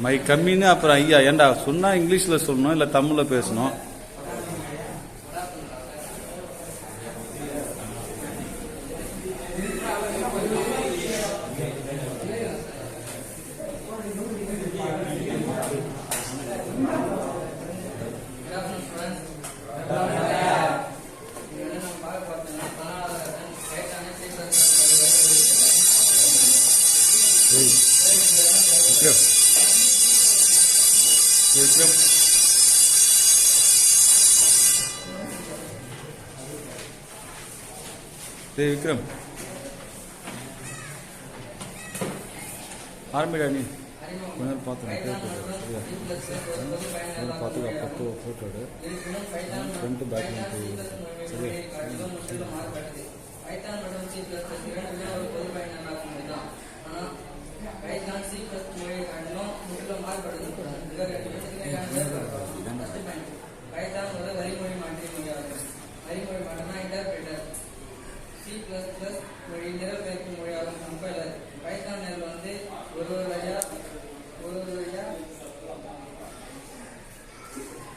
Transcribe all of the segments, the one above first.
My கம்மின்னு அப்புறம் ஐயா ஏன்டா சொன்னா இங்கிலீஷ்ல சொல்லணும் இல்ல தமிழ்ல பேசணும்? சி பிளஸ் மொழியை காட்டிலும் முற்றிலும் மாறுபடுது பைத்தான் ஒரு வரிமொழி மாற்றி மொழியாகும் வரிமொழி மாற்றம்னா இன்டர்பிரேட்டர் சி பிளஸ் பிளஸ் மொழி நிரப்பெயர்க்கும் மொழியாகும் கம்பைலர் பைத்தான் நெல் வந்து ஒரு ஒரு வழியா ஒரு ஒரு வழியா பைத்தான் ஒரு வரிமொழி மாற்றி மொழியாகும் வரிமொழி மாற்றி இன்டர்பிரேட்டர்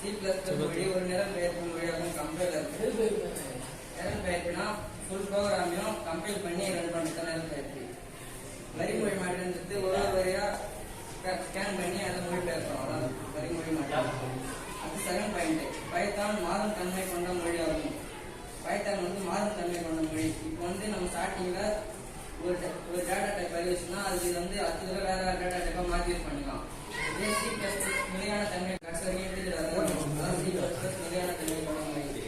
சி பிளஸ் பிளஸ் மொழி ஒரு நிரப்பெயர்க்கும் மொழியாகும் கம்பைலர் நிரல் பெயர்ப்புனா ஃபுல் ப்ரோக்ராமையும் கம்பைல் பண்ணி ரன் பண்ணுறது நிரல் பெயர்ப்பு வரிமொழி மாற்றன்றது ஒரு ஒரு வரியா ஸ்கேன் பண்ணி அதை மொழி பெயர்க்கிறோம் அதான் அது செகண்ட் பாயிண்ட் பைத்தான் மாறும் தன்மை கொண்ட மொழி ஆகும் பைத்தான் வந்து மாறும் தன்மை கொண்ட மொழி. இப்போ வந்து நம்ம ஸ்டார்டிங்ல ஒரு ஒரு டேட்டா டைப் பதிவுச்சுன்னா அது வந்து அடுத்த தடவை வேற வேற டேட்டா டைப்பா மாற்றி யூஸ் பண்ணிக்கலாம். இதே சி பிளஸ் நிலையான தன்மை கடைசி நிலையான தன்மை கொண்ட மொழி.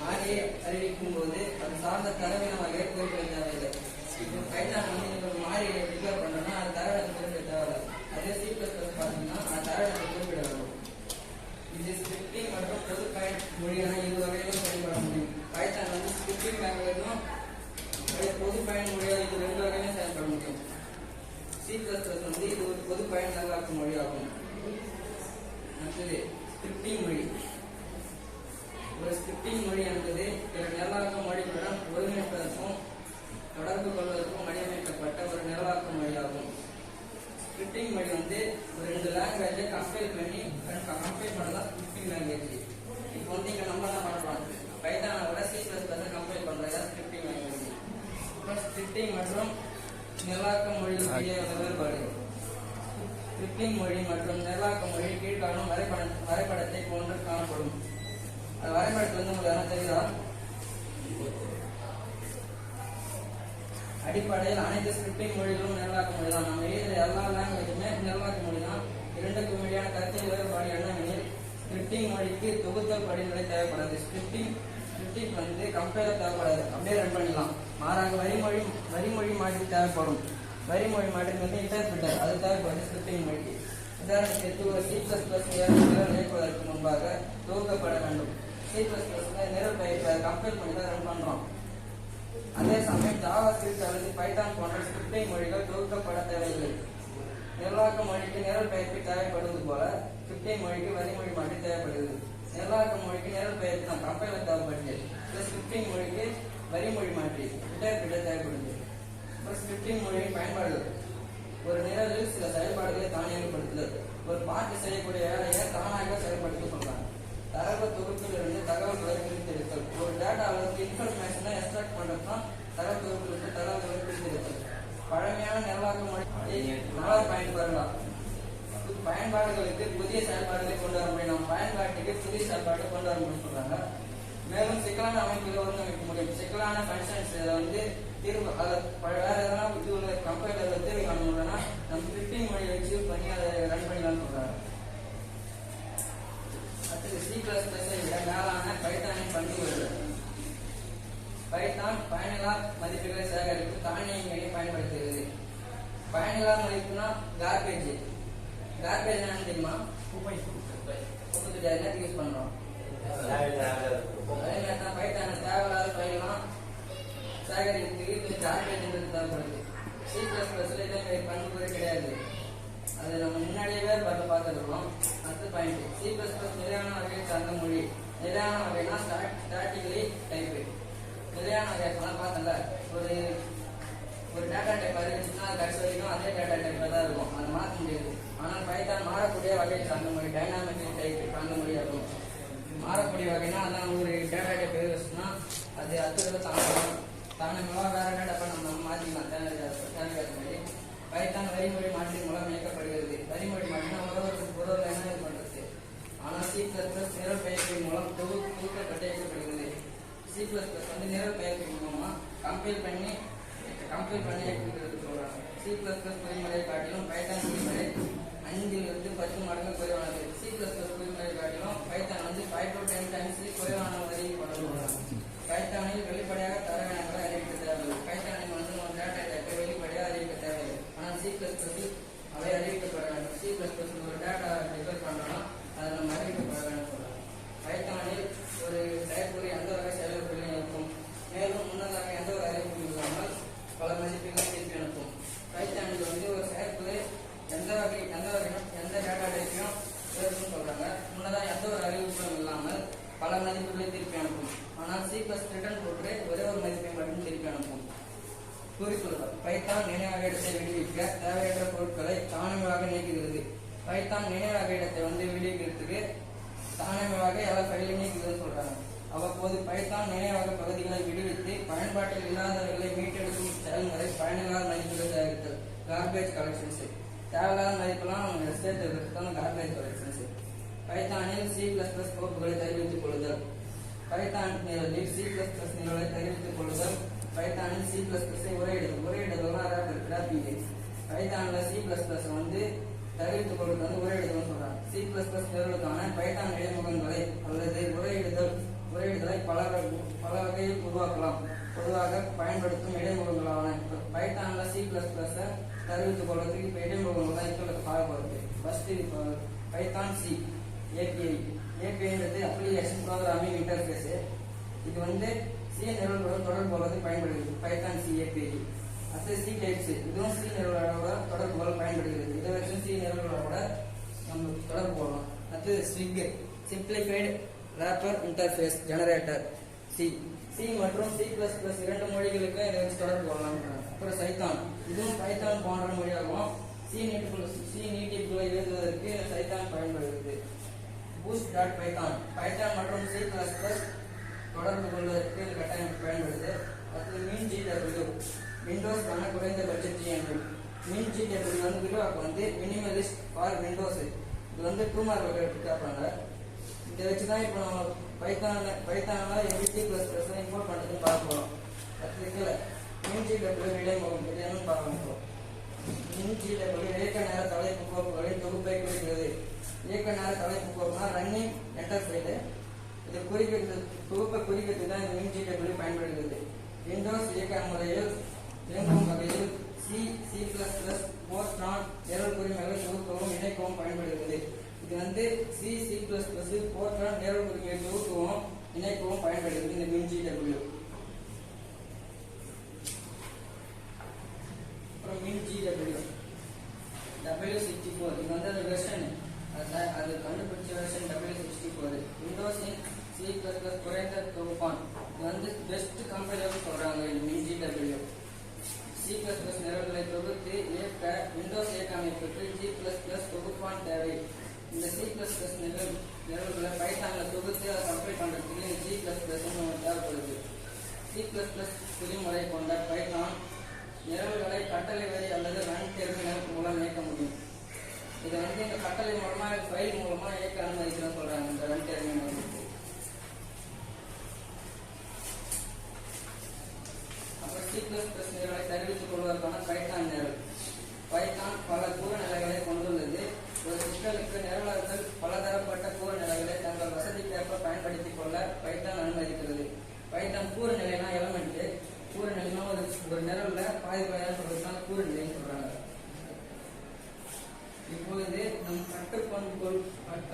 மாறியை அறிவிக்கும் போது அது சார்ந்த தரவை வகையை ஏற்படுத்த தேவையில்லை இப்போ பைத்தான் வந்து மாறி டிக்ளேர் பண்ணோம்னா அது தரவினத்தை குறிப்பிட தேவையில்லை அதே சி பிளஸ் பிளஸ் பார்த்தீங்கன்னா அது தரவினத்தை குறிப்பிட வேண்டும் இது ஸ்கிரிப்டிங் மற்றும் பொது பயன் மொழியான இரு வகையிலும் பயன்பட முடியும் பைத்தான் வந்து ஸ்கிரிப்டிங் லாங்குவேஜும் பொது பயன் மொழியாக இது ரெண்டு வகையிலும் செயல்பட முடியும் சி பிளஸ் பிளஸ் வந்து இது ஒரு பொது பயன் நல்லாக்கும் மொழியாகும் அடுத்தது ஸ்கிரிப்டிங் மொழி ஒரு ஸ்கிரிப்டிங் மொழி என்பது பிற நிரலாக்க மொழிகளுடன் ஒருங்கிணைப்பதற்கும் தொடர்பு கொள்வதற்கும் வடிவமைக்கப்பட்ட ஒரு நிரலாக்க மொழியாகும் ஸ்கிரிப்டிங் மொழி வந்து ஒரு ரெண்டு லாங்குவேஜை கம்பேர் பண்ணி கம்பேர் பண்ணலாம் ஸ்கிரிப்டிங் லாங்குவேஜ் இப்போ வந்து இங்க நம்ம என்ன பண்றோம் பைத்தானை விட சி ஸ்கிரிப்டிங் லாங்குவேஜ் இப்போ ஸ்கிரிப்டிங் மற்றும் வேறுபாடு. ஸ்கிரிப்டிங் மொழி மற்றும் நிரலாக்க மொழி கீழ்காணும் வரைபட வரைபடத்தை போன்று காணப்படும். அந்த வரைபடத்தில் வந்து உங்களுக்கு என்ன தெரியுதா? அடிப்படையில் அனைத்து ஸ்கிரிப்டிங் மொழிகளும் நிரலாக்க மொழி தான் நம்ம எழுதுற எல்லா லாங்குவேஜுமே நிரலாக்க மொழி தான் இரண்டுக்கும் இடையான கருத்தில் வேறுபாடு என்ன ஸ்கிரிப்டிங் மொழிக்கு தொகுத்தல் படிநிலை தேவைப்படாது. ஸ்கிரிப்டிங் ஸ்கிரிப்டிங் வந்து கம்பேர் தேவைப்படாது. அப்படியே ரன் பண்ணலாம் மாறாக வரிமொழி வரிமொழி மாற்றி தேவைப்படும். வரிமொழி மாற்றி வந்து இன்டர்பிரிட்டர் அது தேவைப்படுது ஸ்கிரிப்டிங் மொழிக்கு உதாரணத்திற்கு ஒரு சி பிளஸ் பிளஸ் இயக்குவதற்கு முன்பாக துவக்கப்பட வேண்டும். சி பிளஸ் பிளஸ்ல நிரல் பயிற்சி கம்பேர் பண்ணி தான் ரன் பண்றோம். அதே சமயம் ஜாவா ஸ்கிரிப்ட் அல்லது பைத்தான் போன்ற ஸ்கிரிப்டிங் மொழிகள் தொகுக்கப்பட தேவையில்லை. நிர்வாக மொழிக்கு நிரல் பெயர்ப்பு தேவைப்படுவது போல ஸ்கிரிப்டிங் மொழிக்கு வரிமொழி மாற்றி தேவைப்படுகிறது. நிர்வாக மொழிக்கு நிரல் பெயர்ப்பு தான் கம்பைலர் தேவைப்படுது இந்த ஸ்கிரிப்டிங் மொழிக்கு வரிமொழி மாற்றி இன்டர்பிரிட்டர் தேவைப்படுது. இப்போ ஸ்கிரிப்டிங் மொழியின் பயன்பாடுகள். ஒரு நிரலில் சில செயல்பாடுகளை தானியங்கப்படுத்துதல் ஒரு பாட்டு செய்யக்கூடிய வேலையை தானாக செயல்படுத்த சொல்றாங்க தரவு தொகுப்பிலிருந்து தகவல்களை பிரித்தெடுத்தல். ஒரு டேட்டாவிலிருந்து இன்ஃபர்மேஷனை எக்ஸ்ட்ராக்ட் தான் தரவு தொகுப்பிலிருந்து தகவல்களை பிரித்தெடுத்தல். பழமையான நிர்வாக மொழி பயன்பாடுகளுக்கு புதிய செயல்பாடுகளை கொண்டு வர முடியும். நம்ம பயன்பாட்டுக்கு புதிய செயல்பாட்டை கொண்டு வர முடியும் சொல்றாங்க. மேலும் சிக்கலான அமைப்புகளை ஒருங்கிணைக்க முடியும். சிக்கலான ஃபங்க்ஷன்ஸ் வந்து தீர்வு அதை வேற எதனா இது உள்ள கம்பைலர் தீர்வு காண முடியலன்னா நம்ம ஸ்கிரிப்டிங் மொழி வச்சு பண்ணி அதை ரன் பண்ணிடலாம்னு சொல்றாங்க. அடுத்தது சி பிளஸ் பிளஸ் விட மேலான பைத்தானின் பண்புகள். பைத்தான் பயனிலா மதிப்புகளை சேகரித்து தானியங்களை பயன்படுத்துகிறது. பயனிலா மதிப்புனா கார்பேஜ் கார்பேஜ் என்னன்னு தெரியுமா குப்பை குப்பை குப்பை யூஸ் பண்றோம் அதே மாதிரி தான் பைத்தான தேவையில்லாத ஃபைல்லாம் சேகரிக்கிறதுக்கு இது கார்பேஜ்ன்றது தேவைப்படுது சி ப்ளஸ் பிளஸ்ல இதே மாதிரி கிடையாது. அது நம்ம முன்னாடியே பார்த்து பார்த்துருக்கோம். அடுத்த பாயிண்ட் சி பிளஸ் பிளஸ் நிலையான வகையை சார்ந்த மொழி. நிலையான வகைனா ஸ்டாட்டிக்கலி டைப்பு நிலையான வகை நான் பார்த்தல ஒரு ஒரு டேட்டா டைப் இருந்துச்சுன்னா அது கடைசி வரைக்கும் அதே டேட்டா டைப்பாக தான் இருக்கும். அதை மாற்ற முடியாது. ஆனால் பைத்தான் மாறக்கூடிய வகையை சார்ந்த மொழி டைனாமிக் டைப் சார்ந்த மொழியாகும் மாறக்கூடிய வகைனா அதான் ஒரு டேட்டா டைப் இருந்துச்சுன்னா அது அடுத்தது தானே தானங்களா வேற டேட்டா நம்ம மாற்றிக்கலாம். தேவை தேவையான மாதிரி. பைத்தான் வரிமொழி மாற்றின் மூலம் இயக்கப்படுகிறது. வரிமொழி மாற்றினா ஒரு பொருள் என்ன இது ஆனால் சி பிளஸ் பிளஸ் நிரல் பெயர்ப்பின் மூலம் தொகு தூக்கப்பட்டு இயக்கப்படுகிறது. சி பிளஸ் பிளஸ் வந்து நிரல் பெயர்ப்பின் மூலமாக கம்பேர் பண்ணி கம்பேர் பண்ணி இயக்கப்படுகிறது சொல்கிறாங்க சி பிளஸ் பிளஸ் வரிமுறையை காட்டிலும் பைத்தான் ஐந்தில் அஞ்சிலிருந்து பத்து மடங்கு குறைவானது. சி பிளஸ் பிளஸ் பொறிமுறையை காட்டிலும் பைத்தான் வந்து ஃபைவ் டு டென் டைம்ஸ் குறைவான வரி கொண்டு பைத்தானில் வெளிப்படையாக தரவினங்களை அறிவிக்க தேவையில்லை பைத்தானில் வந்து நம்ம டேட்டா டைப்பை வெளிப்படையாக அறிவிக்க தேவையில்லை ஆனால் சி பிளஸ் பிளஸ் அவை அறிவிக்கப்பட வேண்டும் சி பிளஸ் பிளஸ் ஒரு டேட்டா டிஃபர் பண்ணோம்னா அதை நம்ம அறிவிக்கப்பட வேண்டும் சொல்றாங்க பைத்தானில் ஒரு டைப்புக்கு எந்த வகை செயல்படுகளும் இருக்கும் மேலும் முன்னதாக எந்த ஒரு அறிவிப்பும் இல்லாமல் பல மதிப்புகளை திருப்பி அனுப்பும் பைத்தானில் வந்து ஒரு செயற்குழு எந்த வகை எந்த வகை எந்த டேட்டா டைப்பையும் இருக்குன்னு சொல்றாங்க முன்னதாக எந்த ஒரு அறிவிப்பும் இல்லாமல் பல மதிப்புகளை திருப்பி அனுப்பும் ஆனால் சி பிளஸ் ரிட்டர்ன் போட்டு ஒரே ஒரு மதிப்பை மட்டும் திருப்பி அனுப்பும் குறிப்புகள் பைத்தான் நினைவக இடத்தை விடுவிக்க தேவையற்ற பொருட்களை தானியமாக நீக்குகிறது பைத்தான் நினைவக இடத்தை வந்து விடுவிக்கிறதுக்கு தானியமாக எல்லா ஃபைலையும் நீக்குதுன்னு சொல்றாங்க அவ்வப்போது பைத்தான் நினைவக பகுதிகளை விடுவித்து பயன்பாட்டில் இல்லாதவர்களை மீட்டெடுக்கும் செயல்முறை பயனில்லாத மதிப்புகளை தயாரித்தல் கார்பேஜ் கலெக்ஷன்ஸு தேவையில்லாத மதிப்பெல்லாம் சேர்த்து இருக்கிறது கார்பேஜ் கலெக்ஷன்ஸு பைத்தானில் சி பிளஸ் பிளஸ் கோப்புகளை தெரிவித்துக் கொள்ளுதல். பைத்தான் நிரலில் சி பிளஸ் பிளஸ் நிரலை தெரிவித்துக் கொள்ளுதல். பைத்தானில் சி பிளஸ் பிளஸ் உரையிடுதல். உரையிடுதல்னா ரேப்பிங் பைத்தானில் சி பிளஸ் பிளஸ் வந்து தெரிவித்துக் கொள்வது வந்து உரையிடுதல்னு சொல்றாங்க. சி பிளஸ் பிளஸ் நிரலுக்கான பைத்தான் இடைமுகங்களை அல்லது உரையிடுதல் உரையிடுதலை பல பல வகையில் உருவாக்கலாம். பொதுவாக பயன்படுத்தும் இடைமுகங்களான பைத்தானில் சி பிளஸ் பிளஸ் தெரிவித்துக் கொள்வதற்கு இப்போ இடைமுகங்கள் தான் இப்போ பார்க்கப்படுது ஃபர்ஸ்ட் இப்போ பைத்தான் சி ஏபிஐ ஏபிஐன்றது அப்ளிகேஷன் ப்ரோக்ராமிங் இன்டர்ஃபேஸ் இது வந்து சி நிரல்களுடன் தொடர்பு கொள்வது பயன்படுகிறது. பைத்தான் சி ஏபிஐ அடுத்து சி டைப்ஸ் இதுவும் சி நிரல்களோட தொடர்பு கொள்ள பயன்படுகிறது. இதை வச்சு சி நிரல்களோட நம்ம தொடர்பு கொள்ளலாம் அடுத்து ஸ்விக் simplified wrapper interface generator C C மற்றும் சி பிளஸ் பிளஸ் இரண்டு மொழிகளுக்கு இதை வச்சு தொடர்பு கொள்ளலாம் அப்புறம் சைத்தான். இதுவும் பைத்தான் போன்ற மொழியாகவும் சி நீட்டுக்குள்ள சி நீட்டிப்புகளை எழுதுவதற்கு சைத்தான் பயன்படுகிறது. பூஸ்ட் டாட் பைத்தான் பைத்தான் மற்றும் சி பிளஸ் பிளஸ் தொடர்பு கொள்வதற்கு இந்த கட்டாயம் பயன்படுது. அடுத்து மீன் ஜிடபிள்யூ விண்டோஸ்க்கான குறைந்தபட்ச ஜிஎன்யூ மீன் ஜிடபிள்யூ வந்து விரிவாக்கம் வந்து மினிமலிஸ்ட் ஃபார் விண்டோஸ் இது வந்து டூ மார்க் கேட்பாங்க இதை வச்சு தான் இப்போ நம்ம பைத்தான் பைத்தானில் எப்படி ப்ளஸ் ப்ளஸ் இம்போர்ட் பண்ணுறதுன்னு பார்க்க போகிறோம் அடுத்து கீழே டபுள் ஜிடபிள்யூ முகம் இது என்னன்னு பார்க்க போகிறோம் மின் டபுள் இயக்க நேர தலைப்பு கோப்புகளின் தொகுப்பை குறிக்கிறது. இயக்க நேர தலைப்பு கோப்புனா ரன்னிங் என்டர்ஃபைல் இது குறிக்கிறது தொகுப்பை குறிக்கிறது தான் இந்த மின் பயன்படுகிறது. விண்டோஸ் இயக்க முறையில்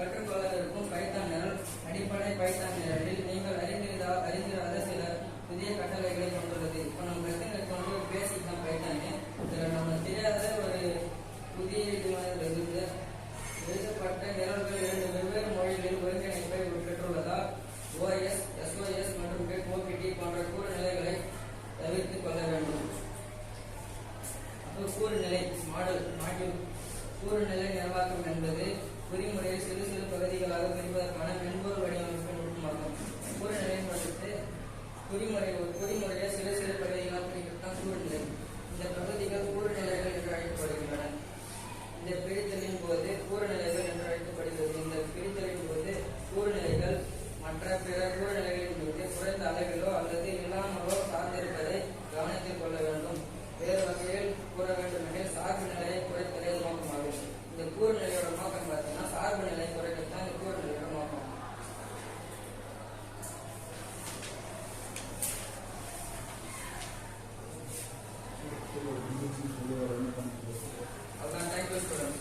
கற்றுக்கொள்வதற்கும் பைத்தான் நிரல் அடிப்படை பைத்தான் நிரலில் நீங்கள் அறிந்திருந்தா அறிந்திராத சில புதிய கட்டளைகளை கொண்டுள்ளது. இப்போ நம்ம கற்றுக்கிறது வந்து பேசிக் தான் பைத்தானே. இதில் நம்ம தெரியாத ஒரு புதிய இதுவாக எழுதப்பட்ட நிரல்கள் இரண்டு வெவ்வேறு மொழிகளில் ஒருங்கிணைப்பை பெற்றுள்ளதால் ஓஎஸ் எஸ்ஓஎஸ் மற்றும் ஓபிடி போன்ற கூறுநிலைகளை தவிர்த்துக் கொள்ள வேண்டும். அப்போ கூறுநிலை மாடல் மாடியூல். கூறுநிலை நிர்வாகம் என்பது குறிமுறையை சிறு சிறு பகுதிகளாக பிரிப்பதற்கான மென்பொருள் வடிவமைப்பு நுட்பமாகும் கூறுநிலை பொறுத்து குறிமுறை ஒரு குறிமுறையை சிறு சிறு பகுதிகளாக பிரிக்கிறது தான் கூறுநிலை இந்த பகுதிகள் கூறுநிலைகள் என்று அழைக்கப்படுகின்றன இந்த பிரித்தலின் போது கூறுநிலைகள் என்று அழைக்கப்படுகிறது இந்த பிரித்தலின் போது கூறுநிலைகள் மற்ற பிற கூறுநிலைகளின் மீது குறைந்த அளவிலோ அல்லது இல்லாமலோ சார்ந்திருப்பதை கவனத்தில் கொள்ள வேண்டும் வேறு வகையில் கூற வேண்டுமெனில் சார்பு நிலையை குறைத்தலே நோக்கமாகும் இந்த கூறுநிலையோட நோக்கம் பார்த்தீங்கன்னா சார்பு நிலை குறைக்கிறது தான் இந்த கூறுநிலையோட நோக்கம் அதுதான் தேங்க்யூ ஸ்டூடெண்ட்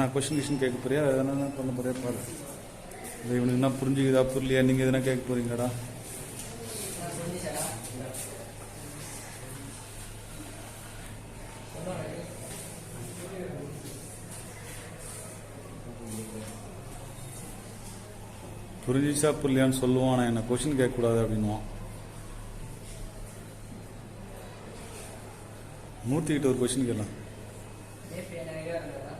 எதனா கொஷின் கிஷின் கேட்க போறியா? எதனா பண்ண போறியா? பாரு. இல்லை இவனுக்கு என்ன புரிஞ்சுக்குதா புரியலையா? நீங்கள் எதனா கேட்க போறீங்களாடா? புரிஞ்சிச்சா புரியலையான்னு சொல்லுவான் ஆனால் என்ன கொஷின் கேட்கக்கூடாது அப்படின்னுவான். மூர்த்திக்கிட்ட ஒரு கொஷின் கேட்கலாம் நேற்று என்ன ஐடியா இருந்ததா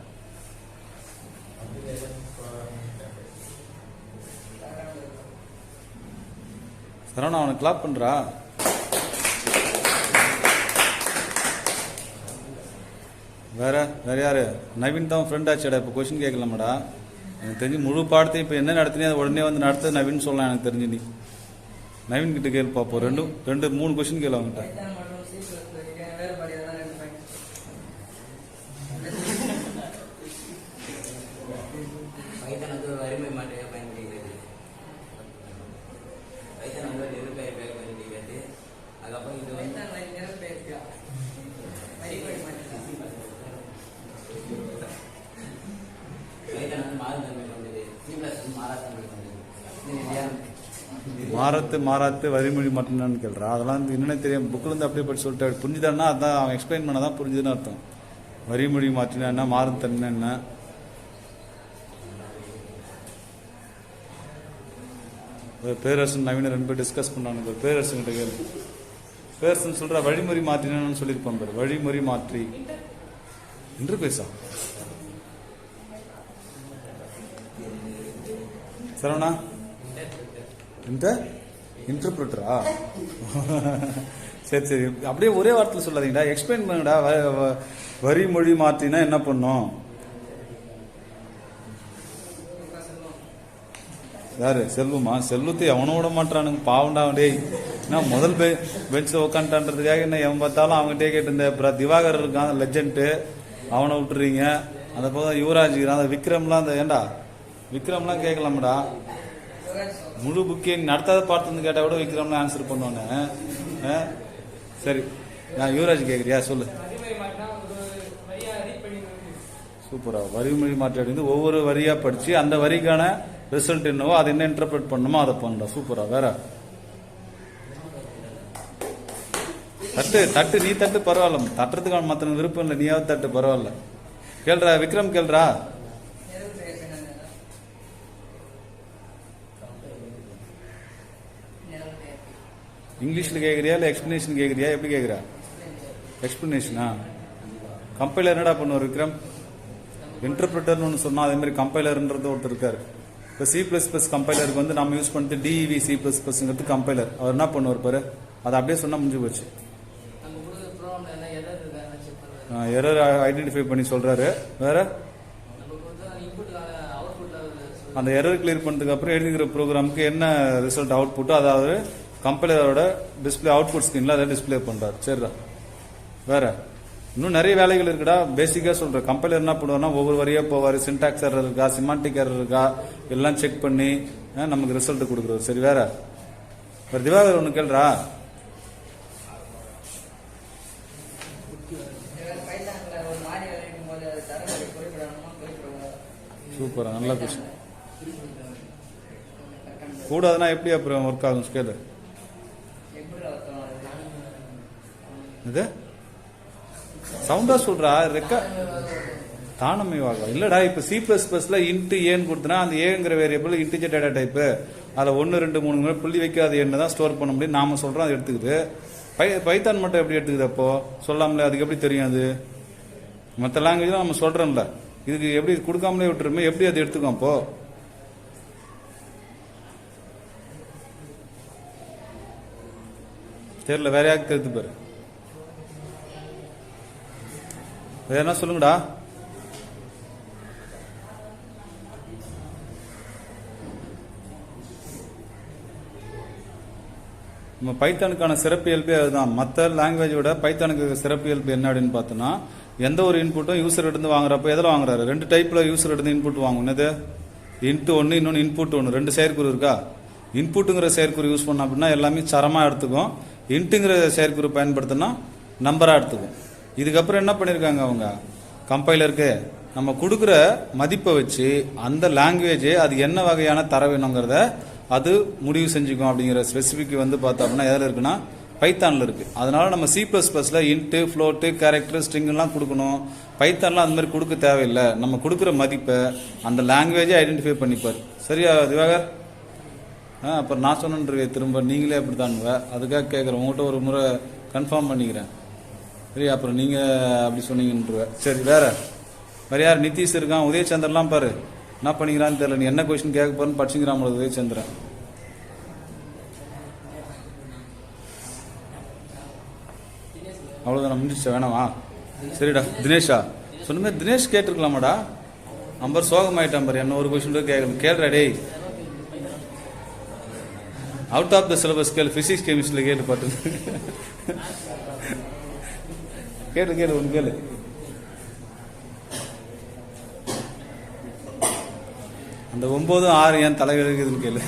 சரவணா அவனை கிளாப் பண்ணுறா வேற வேற யாரு? நவீன் தான் ஃப்ரெண்ட் ஆச்சுடா இப்போ கொஸ்டின் கேட்கலாமாடா? எனக்கு தெரிஞ்சு முழு பாடத்தையும் இப்போ என்ன நடத்தினே அதை உடனே வந்து நடத்த நவீன் சொல்லலாம் எனக்கு தெரிஞ்சு நீ. நவீன் கிட்ட கேள்வி பார்ப்போம் ரெண்டு ரெண்டு மூணு கொஷின் கேள்வி அவங்ககிட்ட பைத்தான் மற்றும் C++ க்கு வேறுபாடு எதனா ரெண்டு பாயிண்ட் பைத்தன் வந்து ஒரு வறுமை மாற்றையாக பயன்படுகிறது பைத்தன் வந்து ஒரு நெருப்பெயர்ப்பாக பயன்படுகிறது அதுக்கப்புறம் இது வந்து பைத்தான்ல நிரப்பெயர்ப்பியா வரிவழி மாற்றம் பைத்தன் வந்து மாறுதன்மை கொண்டது சி பிளஸ் மாறாத்தன்மை கொண்டது இது இல்லையா? மாறாத்து மாறாத்து வரிமொழி மட்டும்தான் கேள்றா. அதெல்லாம் வந்து என்னன்னு தெரியும் புக்கில் இருந்து அப்படியே படிச்சு சொல்லிட்டு புரிஞ்சுதான்னா அதான் அவன் எக்ஸ்பிளைன் பண்ணதான் புரிஞ்சுதுன்னு அர்த்தம். வரிமொழி மாற்றினா என்ன மாறும் தன்மை என்ன? பேரரசன் நவீன ரெண்டு பேர் டிஸ்கஸ் பண்ணானுங்க. பேரரசன் கிட்ட கேள்வி பேரரசன் சொல்ற வழிமுறை மாற்றினான்னு சொல்லியிருப்பான் பேர். வழிமுறை மாற்றி. இன்று பேசா. சரவணா? இந்த இன்டர்பிரட்டரா சரி சரி. அப்படியே ஒரே வார்த்தையில் சொல்லாதீங்கடா. எக்ஸ்பிளைன் பண்ணுடா வ- வ- வரி மொழி மாற்றினா என்ன பண்ணும்? யாரு? செல்வமா? செல்வத்தை அவனை விட மாட்டானுங்க பாவண்டா அவன் டேய். என்ன முதல் பெ பெஞ்சில் உட்காந்துட்டான்றதுக்காக என்ன எவன் பார்த்தாலும் அவங்ககிட்டே கேட்டிருந்த. அப்புறம் திவாகர் இருக்கான் லெஜெண்ட்டு அவனை விட்டுறீங்க. அந்த போதும் யுவராஜ் அந்த விக்ரம்லாம் அந்த ஏண்டா? விக்ரம்லாம் கேட்கலாம்டா. முழு புக்கே நடத்தாத பார்த்துன்னு கேட்டால் கூட விக்ரம்னு ஆன்சர் பண்ணுவானே. ஆ? சரி நான் யுவராஜ் கேட்குறியா சொல்லு. சூப்பராக வரிமொழி மாற்றாடி ஒவ்வொரு வரியாக படித்து அந்த வரிக்கான ரிசல்ட் என்னவோ அதை என்ன இன்டர்பிரட் பண்ணுமோ அதை பண்ணுறோம் சூப்பராக வேற? தட்டு தட்டு நீ தட்டு பரவாயில்ல. தட்டுறதுக்கான மற்ற விருப்பம் இல்லை. நீயாவது தட்டு பரவாயில்ல. கேள்றா விக்ரம் கேள்றா? இங்கிலீஷில் கேட்குறியா இல்லை எக்ஸ்பிளேஷன் கேட்குறியா எப்படி கேட்குறா எக்ஸ்பிளனேஷனா கம்பைலர் என்னடா பண்ணுவார் விக்ரம்? இன்டர்பிரிட்டர்னு ஒன்று சொன்னால் அதே மாதிரி கம்பைலர்ன்றது ஒருத்தர் இருக்கார். இப்போ சி ப்ளஸ் ப்ளஸ் கம்பைலருக்கு வந்து நம்ம யூஸ் பண்ணிட்டு டிஇவி சி ப்ளஸ் ப்ளஸ்ங்கிறது கம்பைலர் அவர் என்ன பண்ணுவார் பாரு? அதை அப்படியே சொன்னால் முடிஞ்சு போச்சு. எரர் ஐடென்டிஃபை பண்ணி சொல்கிறாரு வேற? அந்த எரர் கிளியர் பண்ணதுக்கு அப்புறம் எழுதிக்கிற ப்ரோக்ராமுக்கு என்ன ரிசல்ட் அவுட் புட்டோ அதாவது கம்பைலரோட டிஸ்ப்ளே அவுட்புட் ஸ்கிரீன்ல அதை டிஸ்ப்ளே பண்றாரு. சரிடா வேற? இன்னும் நிறைய வேலைகள் இருக்குடா. பேசிக்கா சொல்கிறேன் கம்பைலர் என்ன பண்ணுவார்னா ஒவ்வொரு வரியா போவார். சின்டாக்ஸ் எரர் இருக்கா? சிமாண்டிக் எரர் இருக்கா? எல்லாம் செக் பண்ணி நமக்கு ரிசல்ட் கொடுக்குறது. சரி வேற? வேற திவாகர் ஒன்று கேள்றா. சூப்பரா நல்லா கூடாதுன்னா எப்படி அப்புறம் ஒர்க் ஆகும் கேளு எப்படி அர்த்தம் அது இது சவுண்டா சொல்றா ரெக்க தானமைவாக இல்லடா இப்ப சி பிளஸ் பிளஸ்ல இன்ட்டு ஏன்னு கொடுத்தனா அந்த ஏங்கிற வேரியபிள் இன்டிஜர் டேட்டா டைப்பு அதில் ஒன்று ரெண்டு மூணு முறை புள்ளி வைக்காத எண்ணு தான் ஸ்டோர் பண்ண முடியும். நாம சொல்றோம் அது எடுத்துக்குது பை பைத்தான் மட்டும் எப்படி எடுத்துக்குது அப்போ? சொல்லாமலே அதுக்கு எப்படி தெரியும் அது? மற்ற லாங்குவேஜ் நம்ம சொல்றோம்ல. இதுக்கு எப்படி கொடுக்காமலே விட்டுருமே எப்படி அது எடுத்துக்கும் அப்போ? தெரியல வேற யாருக்கு தெரிஞ்சு பாரு. வேற என்ன சொல்லுங்கடா. நம்ம பைத்தானுக்கான சிறப்பியல்பே அதுதான். மற்ற லாங்குவேஜோட பைத்தானுக்கு சிறப்பியல்பு என்ன அப்படின்னு பார்த்தோன்னா எந்த ஒரு இன்புட்டும் யூசர் இருந்து வாங்குறப்ப எதில் வாங்குறாரு? ரெண்டு டைப்பில் யூசர் இருந்து இன்புட் வாங்கும் என்னது? இன்ட்டு ஒன்று இன்னொன்று இன்புட் ஒன்று ரெண்டு செயற்குறு இருக்கா? இன்புட்டுங்கிற செயற்குறு யூஸ் பண்ணோம் அப்படின்னா எல்லாமே சரமாக எடுத்துக்கும். இன்ட்டுங்கிற செயற்குறு பயன்படுத்தினா நம்பராக எடுத்துக்கும். இதுக்கப்புறம் என்ன பண்ணியிருக்காங்க அவங்க? கம்பைலருக்கு நம்ம கொடுக்குற மதிப்பை வச்சு அந்த லாங்குவேஜ் அது என்ன வகையான தர வேணுங்கிறத அது முடிவு செஞ்சுக்கும் அப்படிங்கிற ஸ்பெசிஃபிக் வந்து பார்த்தோம்னா எதில் இருக்குன்னா பைத்தானில் இருக்குது அதனால் நம்ம சி ப்ளஸ் ப்ளஸில் இன்ட்டு ஃப்ளோட்டு கேரக்டர் ஸ்ட்ரிங்லாம் கொடுக்கணும். பைத்தான்லாம் அந்த மாதிரி கொடுக்க தேவையில்லை. நம்ம கொடுக்குற மதிப்பை அந்த லாங்குவேஜே ஐடென்டிஃபை பண்ணிப்பார். சரியா திவாகர்? ஆ அப்புறம் நான் சொன்னேன் திரும்ப நீங்களே அப்படி தானுங்க அதுக்காக கேட்குறேன். உங்கள்கிட்ட ஒரு முறை கன்ஃபார்ம் பண்ணிக்கிறேன். சரி அப்புறம் நீங்கள் அப்படி சொன்னீங்கன்றவ சரி வேற. வேற யார்? நிதிஷ் இருக்கான் உதயச்சந்திரன்லாம் பாரு. என்ன பண்ணிக்கிறான்னு தெரியல. நீ என்ன கொஸ்டின் கேட்க போறேன்னு படிச்சுக்கிறான் போல உதயச்சந்திரன். அவ்வளோதான் முடிஞ்சிச்சா வேணாமா? சரிடா. தினேஷா? சொன்ன மாதிரி தினேஷ் கேட்டிருக்கலாமாடா? அம்பர் சோகமாயிட்டான் பாரு. என்ன ஒரு கொஸ்டின் கேட்கணும் கேளுடா டேய். அவுட் ஆஃப் த சிலபஸ் கேள். ஃபிசிக்ஸ் கெமிஸ்ட்ரியில் கேட்டு பார்த்து கேளு கேளு ஒன்று கேளு. அந்த ஒன்பதும் ஆறு ஏன் தலைவருக்குதுன்னு கேளு.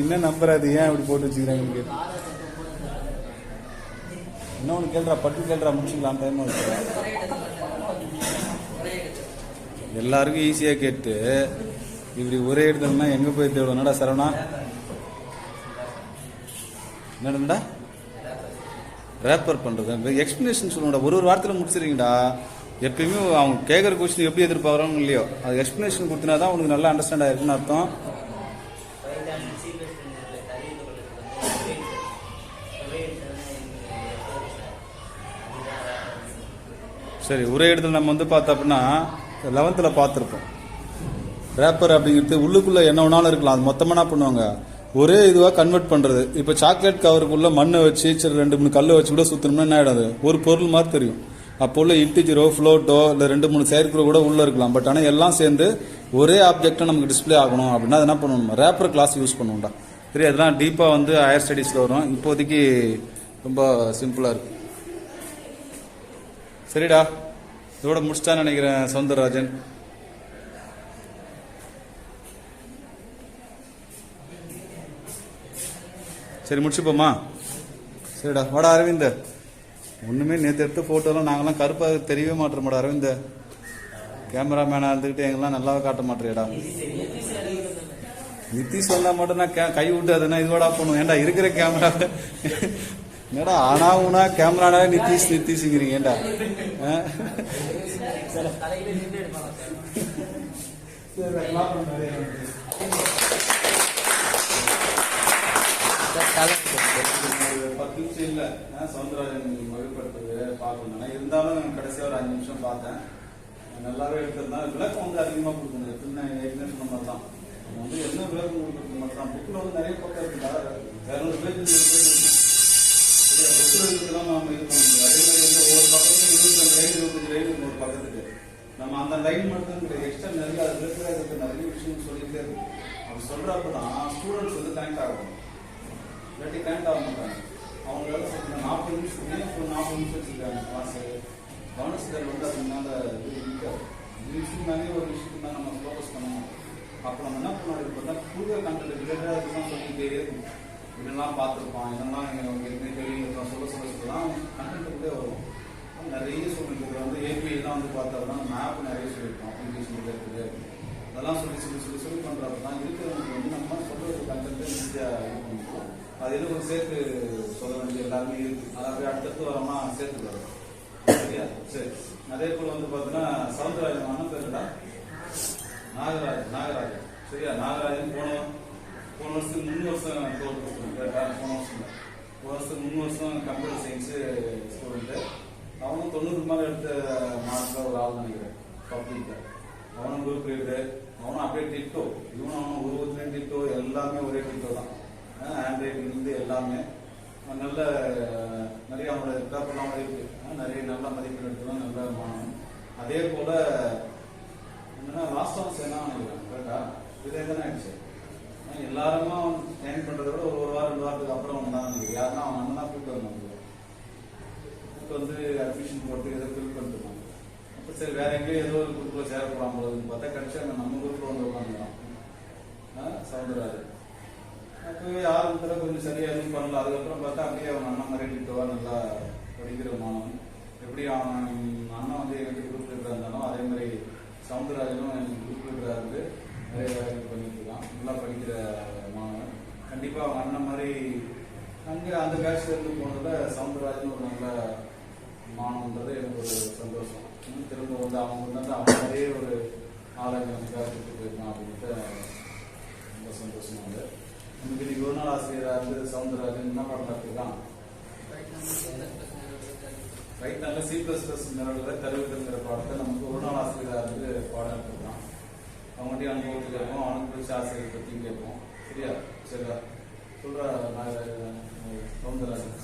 என்ன நம்புறாது அது? ஏன் அப்படி போட்டு வச்சுக்கிறாங்கன்னு கேளு. ஒன்று கேள்றா பட்டு கேள்றா முடிச்சுக்கலாம் டைம் எல்லாருக்கும் ஈஸியாக கேட்டு இப்படி ஒரே எடுத்தோம்னா எங்கே போய் தேடும் என்னடா சரவணா? என்னடா? ரேப்பர் பண்ணுறது எக்ஸ்ப்ளனேஷன் சொல்லுங்கடா ஒரு ஒரு வாரத்தில் முடிச்சிருங்கடா. எப்பயுமே அவங்க கேட்குற கொஸ்டின் எப்படி எதிர்பார்க்குறாங்க இல்லையோ அது எக்ஸ்ப்ளனேஷன் கொடுத்தினா தான் உனக்கு நல்லா அண்டர்ஸ்டாண்ட் ஆயிருக்குன்னு அர்த்தம். சரி ஒரே இடத்துல நம்ம வந்து பார்த்தோம் அப்படின்னா லெவன்த்தில் பார்த்துருப்போம். ரேப்பர் அப்படிங்கிறது உள்ளுக்குள்ளே என்ன வேணாலும் இருக்கலாம். அது மொத்தமாக என்ன பண்ணுவாங்க? ஒரே இதுவாக கன்வெர்ட் பண்ணுறது இப்போ சாக்லேட் கவருக்குள்ளே மண்ணை வச்சு சரி ரெண்டு மூணு கல்லை வச்சு கூட சுற்றணும்னா என்ன ஆகிடாது ஒரு பொருள் மாதிரி தெரியும். அப்போ உள்ள இன்டிஜரோ ஃப்ளோட்டோ இல்லை ரெண்டு மூணு செயற்குறோ கூட உள்ளே இருக்கலாம். பட் ஆனால் எல்லாம் சேர்ந்து ஒரே ஆப்ஜெக்டாக நமக்கு டிஸ்ப்ளே ஆகணும் அப்படின்னா அது என்ன பண்ணணும் ரேப்பர் கிளாஸ் யூஸ் பண்ணுவோம்டா சரி அதெல்லாம் டீப்பாக வந்து ஹையர் ஸ்டடீஸில் வரும். இப்போதைக்கு ரொம்ப சிம்பிளாக இருக்கு. சரிடா. இதோட முடிச்சிட்டான்னு நினைக்கிறேன் சௌந்தரராஜன் சரி முடிச்சுப்போமா சரிடா வாடா அரவிந்த். ஒண்ணுமே நேற்று எடுத்த போட்டோலாம் நாங்கெல்லாம் கருப்பாக தெரியவே மாட்டோமாடா அரவிந்த். கேமராமேனா இருந்துக்கிட்டு எங்கெல்லாம் நல்லாவே காட்ட மாட்டேறியடா. நிதிஷ் வந்தா மட்டும் நான் கே- கை விட்டு அதுனா இதுவாடா பண்ணுவோம் ஏன்டா இருக்கிற கேமரா? என்னடா ஆனா ஊனா கேமரானா நிதிஷ் நிதிஷ்ங்கிறீங்க ஏன்டா? ஆ? பத்து நிமிஷம் இல்லை நான் சவுந்தரராஜன் மகிழ்படுத்துறது பார்க்கணும். இருந்தாலும் நான் கடைசியா ஒரு அஞ்சு நிமிஷம் பார்த்தேன். நல்லாவே எடுத்திருந்தா விளக்கம் வந்து அதிகமாக கொடுக்கணும். எப்படின்னா ஏற்கனவே சொன்ன மாதிரி தான். நம்ம வந்து என்ன விளக்கம் கொடுக்கறது மட்டும் தான். புக்கில் வந்து நிறைய பக்கம் இருக்குடா இரநூறு பேஜ் நூறு பேஜ் இருக்கு புக்கில் நம்ம இது பண்ண முடியாது. அதே மாதிரி வந்து ஒவ்வொரு பக்கத்துக்கும் இருபத்தஞ்சு லைன் இருபத்தஞ்சு லைன் ஒரு பக்கத்துக்கு. நம்ம அந்த லைன் மட்டும் கிடையாது. எக்ஸ்ட்ரா நிறைய அது இருக்கிற நிறைய விஷயம் சொல்லிட்டே இருக்கும். அப்படி சொல்கிறப்ப தான் ஸ்டூடெண்ட்ஸ் வந்து கனெக்ட் ஆகும் இல்லாட்டி கனெக்ட் ஆக மாட்டாங்க அவங்களால நாற்பது நிமிஷத்துக்கு இப்போ நாற்பது நிமிஷம் வச்சுருக்காங்க? கிளாஸ் கவனிச்சுதல் வந்து அது மேலே இது இருக்காது. இது மேலே ஒரு விஷயத்துக்கு தான் நம்ம ஃபோக்கஸ் பண்ணணும். அப்போ நம்ம என்ன பண்ணணும்? இப்போ தான் புதிய கண்டென்ட் ரிலேட்டடாக இருக்கலாம் சொல்லிக்கிட்டே இருக்கும். இதெல்லாம் பார்த்துருப்பான். இதெல்லாம் அவங்க எதுவுமே தெரியும் சொல்ல சொல்ல சொல்லலாம் கண்டென்ட்டுக்குள்ளே வரும் நிறைய சொல்லிட்டு வந்து ஏபிஐலாம் வந்து வந்து தான் மேப் நிறைய சொல்லியிருக்கோம் அப்ளிகேஷன் இருக்குது. அதெல்லாம் சொல்லி சொல்லி சொல்லி சொல்லி பண்றப்ப தான் இருக்கிறவங்களுக்கு வந்து நம்ம சொல்கிறது கண்டென்ட் ஈஸியாக இது பண்ணிக்கலாம். அது எதுவும் சேர்த்து சொல்ல வேண்டிய எல்லாருமே இருக்கு. அதாவது அடுத்தடுத்து வரமா சேர்த்து வரும் சரியா? சரி. அதே போல வந்து பாத்தீங்கன்னா சவுந்தரராஜன் அண்ணன் பேருடா நாகராஜ் நாகராஜ் சரியா? நாகராஜன் போன போன வருஷத்துக்கு மூணு வருஷம் தோற்று போன வருஷம் போன வருஷத்துக்கு மூணு வருஷம் கம்ப்யூட்டர் சயின்ஸ் ஸ்டூடெண்ட்டு அவனும் தொண்ணூறு மேல எடுத்த மார்க்ல ஒரு ஆள் நினைக்கிறேன் பப்ளிக்ல அவனும் குரூப் லீடரு அவனும் அப்படியே டிட்டோ இவனும் அவனும் உருவத்துலேயும் டிட்டோ எல்லாமே ஒரே டிட்டோ தான். ஹேண்ட் ரைட்டிங் இருந்து எல்லாமே. நல்ல நிறைய அவங்களோட பேப்பர்லாம் இருக்கு. நிறைய நல்ல மதிப்பெண் எடுத்துலாம் நல்ல மாணவன் அதே போல என்னன்னா லாஸ்ட் ஹவுஸ் என்ன நினைக்கிறேன் கரெக்டா இதே தானே ஆயிடுச்சு? எல்லாருமா ஜாயின் பண்றதை விட ஒரு ஒரு வாரம் ரெண்டு வாரத்துக்கு அப்புறம் வந்தாங்க யாருன்னா அவன் அண்ணன் தான் கூப்பிட்டு வந்தாங்க கூப்பிட்டு வந்து அட்மிஷன் போட்டு ஏதோ ஃபில் பண்ணிட்டு அப்போ அப்ப சரி வேற எங்கேயும் ஏதோ ஒரு குரூப்ல சேர போறான் போலன்னு பார்த்தா கடைசியா நம்ம குரூப்ல வந்து உட்காந்துருக்கான் சவுந்தரராஜ் அப்பவே ஆரம்பத்துல கொஞ்சம் சரியா எதுவும் பண்ணல. அதுக்கப்புறம் பார்த்தா அப்படியே அவன் அண்ணன் மாதிரி கிட்டவா நல்லா படிக்கிற மாணவன். எப்படி அவன் அண்ணன் வந்து எனக்கு குரூப் லீடரா இருந்தாலும் அதே மாதிரி சவுந்தரராஜனும் எனக்கு குரூப் லீடரா இருந்து நிறைய வேலைகள் பண்ணிட்டு இருக்கான். நல்லா படிக்கிற மாணவன். கண்டிப்பா அவன் அண்ணன் மாதிரி அங்கே அந்த பேட்ச்ல இருந்து போனதுல சவுந்தரராஜன் ஒரு நல்ல மாணவன்றது எனக்கு ஒரு சந்தோஷம். இன்னும் திரும்ப வந்து அவங்க வந்து அவன் மாதிரியே ஒரு ஆளுங்க விட்டு போயிருக்கான் அப்படின்ட்டு ரொம்ப சந்தோஷமா வந்து நமக்கு இன்னைக்கு ஒரு நாள் ஆசிரியரா இருந்து சவுந்தரராஜன் என்ன பாடம் நடத்திருக்கான் ரைட் நல்ல சி பிளஸ் பிளஸ் நிறுவனத்துல கருவிகள்ங்கிற பாடத்தை நமக்கு ஒரு நாள் ஆசிரியரா இருந்து பாடம் எடுத்துருக்கான் அவங்ககிட்டயும் அனுபவத்தை கேட்போம் அவனுக்கு பிடிச்ச ஆசிரியர் பத்தியும் கேட்போம். சரியா? சரியா? சொல்ற சவுந்தரராஜன்.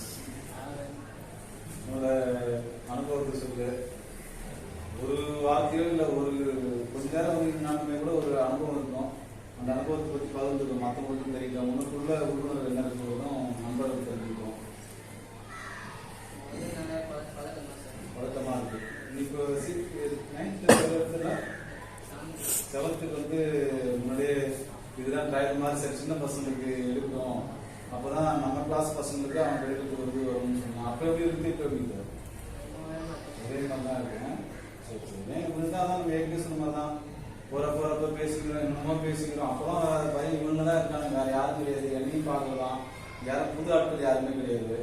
உன்னோட அனுபவத்தை சொல்லு. ஒரு வார்த்தையோ இல்ல ஒரு கொஞ்ச நேரம் நானுமே கூட ஒரு அனுபவம் இருந்தோம் அந்த அனுபவத்தை பத்தி பகிர்ந்துக்கும் மற்றவங்களுக்கும் தெரியல உனக்குள்ள உள்ளுணர்வு என்ன இருக்கிறதும் நண்பர்கள் தெரிஞ்சுக்கும் பழக்கமா இருக்கு. இப்போ நைன்த் செவன்த்துக்கு வந்து முன்னாடியே இதுதான் ட்ரையல் மாதிரி சரி சின்ன பசங்களுக்கு எடுக்கிறோம். அப்பதான் நம்ம கிளாஸ் பசங்களுக்கு அவன் எடுக்கிறது வருது வரும்னு சொன்னான். அப்ப எப்படி இருக்கு? இப்ப எப்படி ஒரே மாதிரி தான் இருக்கேன் சரி சரி. இப்படிதான் நம்ம ஏற்கனவே சொன்ன மாதிரி தான் போற போறப்ப பேசிக்கிறோம் என்னமோ பேசிக்கிறோம். அப்பதான் பையன் இவங்க தான் இருக்காங்க வேற யாரும் கிடையாது. என்னையும் பார்க்கலாம் யாரும் புது ஆட்கள் யாருமே கிடையாது.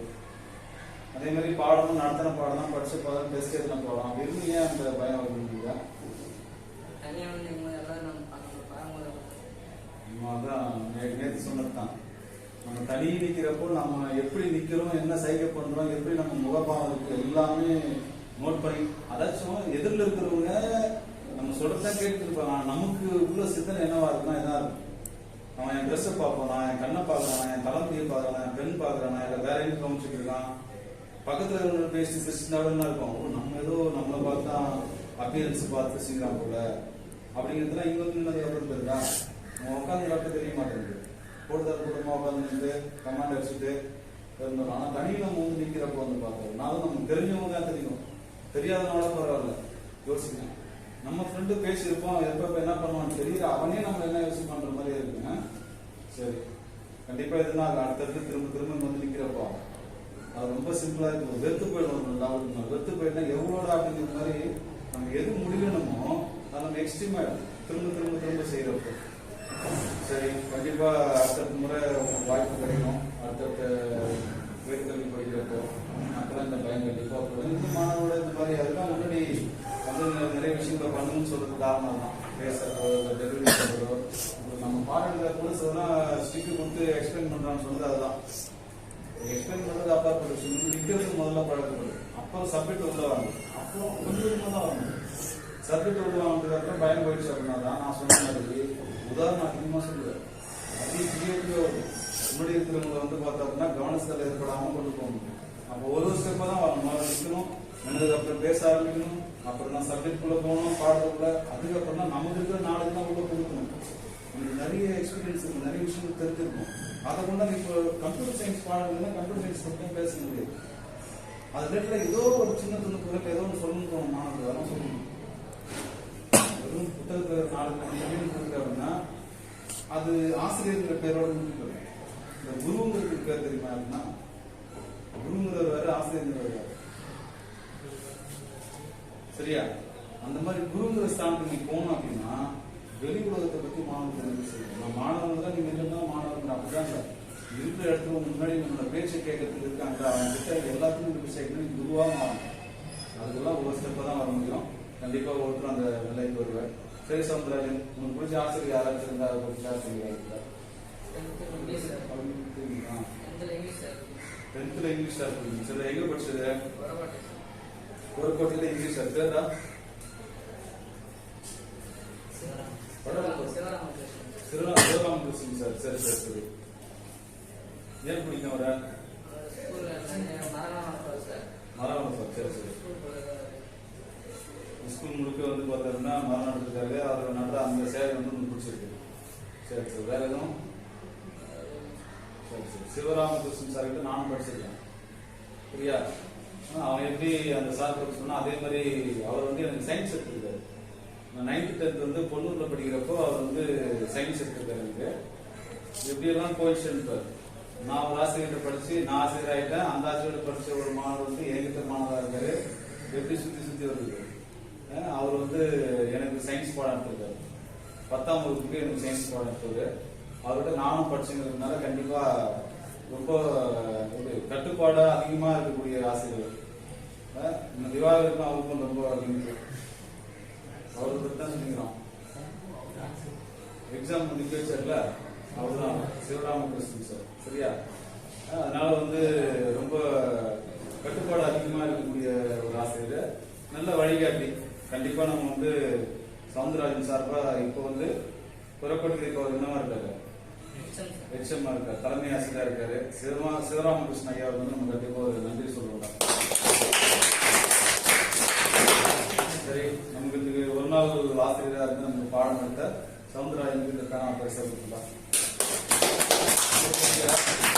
அதே மாதிரி பாடமும் நடத்தின பாடம் தான் படிச்ச பாடம் டெஸ்ட் எழுதின பாடம். ஏன் அந்த பயம் வருது நம்ம அதான் நே- நேத்து சொன்னதுதான். நம்ம தனி நிக்கிறப்போ நம்ம எப்படி நிக்கிறோம் என்ன சைகை பண்றோம் எப்படி நம்ம முகபாவம் இருக்கு எல்லாமே நோட் பண்ணி அதாச்சும் எதிரில் இருக்கிறவங்க நம்ம சொல்றதான் நமக்கு உள்ள சிந்தனை என்னவா இருக்குன்னா என்ன இருக்கும்? அவன் என் ட்ரெஸ்ஸை பார்ப்பானா என் கண்ணை பார்க்கறானா என் தலைமுடியை பார்க்கறானா என் பெண் பார்க்கறானா இல்ல வேற எங்க கவனிச்சுட்டு இருக்கான் பக்கத்துல இருக்கிறவங்க பேசி சிரிச்சுனாலும் இருக்கும்? ஓ, நம்ம ஏதோ நம்மளை பார்த்தா அப்பியரன்ஸ் பார்த்து சிங்கிறான் போல. அப்படிங்கிறதுலாம் இங்க வந்து நின்னதுக்கு அப்புறம் தெரியுதா நம்ம உட்காந்து காட்ட தெரிய மாட்டேங்குது. கூடுதல் கூட்டமா உட்காந்து கமாண்ட் அடிச்சுட்டு இருந்தோம் ஆனா தனியில் நம்ம வந்து நிக்கிறப்போ வந்து பார்த்தோம் நானும் நமக்கு தெரிஞ்சவங்க தான் தெரியும். தெரியாதனால பரவாயில்ல. யோசிக்கணும் நம்ம ஃப்ரெண்டு பேசியிருப்போம் எப்ப என்ன பண்ணுவான்னு தெரியல. அவனே நம்ம என்ன யோசிச்சு பண்ற மாதிரி இருக்குங்க? சரி. கண்டிப்பா இதுனா அடுத்தடுத்து திரும்ப திரும்ப வந்து நிக்கிறப்போ அது ரொம்ப சிம்பிளா இருக்கும் வெறுத்து போயிடும் லெவலுக்கு வெறுத்து போயிட்டா எவ்வளோட அப்படிங்கிற மாதிரி நம்ம எது முடியணுமோ அதை நம்ம எக்ஸ்ட்ரீம் ஆயிடும். திரும்ப திரும்ப திரும்ப செய்யறப்போ. சரி கண்டிப்பா அடுத்தடுத்த முறை வாய்ப்பு கிடைக்கும். அடுத்தடுத்த உயர்கல்வி படிக்கிறப்போ அப்பதான் இந்த பயம் கண்டிப்பா போடும் இந்த மாணவரோட இந்த மாதிரி அதெல்லாம் முன்னாடி வந்து நி- நிறைய விஷயங்களை பண்ணணும்னு சொல்றது காரணம் தான் பேசுறதோ இல்லை டெலிவரி பண்றதோ நம்ம பாடல கூட சொல்லலாம் ஸ்டிக்கு கொடுத்து எக்ஸ்பிளைன் பண்றான்னு சொல்றது அதுதான் எக்ஸ்பிளைன் பண்ணுறது அப்பாற்பட்ட விஷயம் நிக்கிறது முதல்ல பழக்கப்படுது அப்புறம் சப்ஜெக்ட் உள்ள வரணும் அப்புறம் கொஞ்சம் கொஞ்சமா தான் வரணும் சப்ஜெக்ட் உள்ள வந்ததுக்கு பயம் போயிடுச்சு அப்படின்னா தான் நான் சொன்ன மாதிரி உதாரணம் அதிகமா சொல்லுவேன் அதிக கிரியேட்டிவா வரும் முன்னாடி இருக்கிறவங்க வந்து பார்த்தா அப்படின்னா கவனத்தில் ஏற்படாமல் கொண்டு போக முடியும் அப்போ ஒரு ஒரு ஸ்டெப்பா தான் வரணும் நிற்கணும் நின்னதுக்கு அப்புறம் பேச ஆரம்பிக்கணும் அப்புறம் தான் சப்ஜெக்ட்குள்ளே போகணும் பாடத்துக்குள்ள அதுக்கப்புறம் தான் நமக்கு இருக்கிற நாளுக்கு தான் உள்ள கொடுக்கணும். உங்களுக்கு நிறைய எக்ஸ்பீரியன்ஸ் இருக்கும் நிறைய விஷயங்கள் தெரிஞ்சிருக்கும் அதை கொண்டு இப்போ கம்ப்யூட்டர் சயின்ஸ் பாடங்கள்னா கம்ப்யூட்டர் சயின்ஸ் பற்றியும் பேச முடியாது அது ரிலேட்டடாக ஏதோ ஒரு சின்ன துணுக்கு ஏதோ ஒன்று சொல்லணும் தோணும் மாணவர்கள் அதெல்லாம் சொல்லணும் வெறும் புத்தகத்தை நாலு மணி கொடுக்க அப்படின்னா அது ஆசிரியர்கிற பேரோட முடிக்கிறது இந்த குருங்கிறதுக்கு பேர் தெரியுமா அப்படின்னா குருங்கிறவர் வேற ஆசிரியர் வேறு. சரியா? அந்த மாதிரி குருங்கிற ஸ்தானத்துக்கு நீ போகணும் அப்படின்னா வெளி உலகத்தை பத்தி மாணவர்கள் செய்யணும் நான் மாணவங்க தான் நீங்க இருந்தா மாணவர்கள் அப்படிதான் இல்ல. இருக்கிற இடத்துல முன்னாடி நம்மளோட பேச்சை கேட்கறதுக்கு இருக்காங்க. அவங்க கிட்ட எல்லாத்துக்கும் விஷயம் நீ குருவா மாறணும். அதுக்கெல்லாம் ஒரு ஸ்டெப்பாக தான் வர முடியும். கண்டிப்பாக ஒருத்தர் அந்த நிலைக்கு வருவார். சரி சவுந்தரராஜன் உங்களுக்கு பிடிச்ச ஆசிரியர் யாராச்சும் இருந்தா அதை பற்றி ஷேர் பண்ணிக்கிறீங்களா இங்கிலீஷ் சார் டென்த்தில் இங்கிலீஷ் சார் சார் சரி எங்கே படிச்சது? ஒரு கோட்டையில் இங்கிலீஷ் பேரா சிவராம சிவராமகிருஷ்ணன் சார். சரி சரி சரி. ஏன் பிடிக்கும் அவரை? மரணம் சார் சார் சரி. ஸ்கூல் முழுக்க வந்து பார்த்தோம்னா மரம் நட்டுருக்காரு அவர் நடுற அந்த சேவை வந்து உங்களுக்கு பிடிச்சிருக்கு. சரி சரி. வேற எதுவும்? சரி சரி. சிவராமகிருஷ்ணன் சார் கிட்ட நானும் படிச்சிருக்கேன். சரியா ஆ, அவன் எப்படி அந்த சார் பற்றி சொன்னா அதே மாதிரி அவர் வந்து எனக்கு சயின்ஸ் எடுத்திருக்காரு நான் நைன்த் டென்த் வந்து பொண்ணூர்ல படிக்கிறப்போ அவர் வந்து சயின்ஸ் எடுத்திருக்காரு எனக்கு. எப்படியெல்லாம் கோயின்சிடன்ட் பாரு நான் ஒரு ஆசிரியர்கிட்ட படிச்சு நான் ஆசிரியர் ஆயிட்டேன். அந்த ஆசிரியர் படிச்ச ஒரு மாணவர் வந்து என்கிட்ட மாணவராக இருக்காரு எப்படி சுத்தி சுத்தி வருது. அவர் வந்து எனக்கு சயின்ஸ் பாடம் எடுத்திருக்காரு. பத்தாம் வகுப்புக்கு எனக்கு சயின்ஸ் பாடம் எடுத்தது அவர்கிட்ட நானும் படிச்சுங்கிறதுனால கண்டிப்பா ரொம்ப ஒரு கட்டுப்பாடு அதிகமா இருக்கக்கூடிய ராசிகள். இந்த திவாகருக்கும் அவருக்கும் ரொம்ப லிங்க் அவரை பற்றி தான் சொல்லிக்கிறோம் எக்ஸாம் முடிக்க வச்சார்ல அவர்தான் சிவராமகிருஷ்ணன் சார் சரியா? அதனால வந்து ரொம்ப கட்டுப்பாடு அதிகமா இருக்கக்கூடிய ஒரு ஆசிரியர். நல்ல வழிகாட்டி. கண்டிப்பா நம்ம வந்து சவுந்தரராஜன் சார்பா இப்போ வந்து புறப்பட்டு இப்போ ஒரு என்னவா இருக்காரு ஹெச்எம் இருக்காரு தலைமை ஆசிரியரா இருக்காரு சிவமா சிவராமகிருஷ்ணன் ஐயா வந்து நம்ம கண்டிப்பா ஒரு நன்றி சொல்றோம் சரி நமக்கு இதுக்கு ஒரு நாள் ஒரு ஆசிரியராக இருந்து நமக்கு பாடம் எடுத்த சவுந்தரராஜனுக்கு இதற்கான பரிசு கொடுக்கலாம் சரி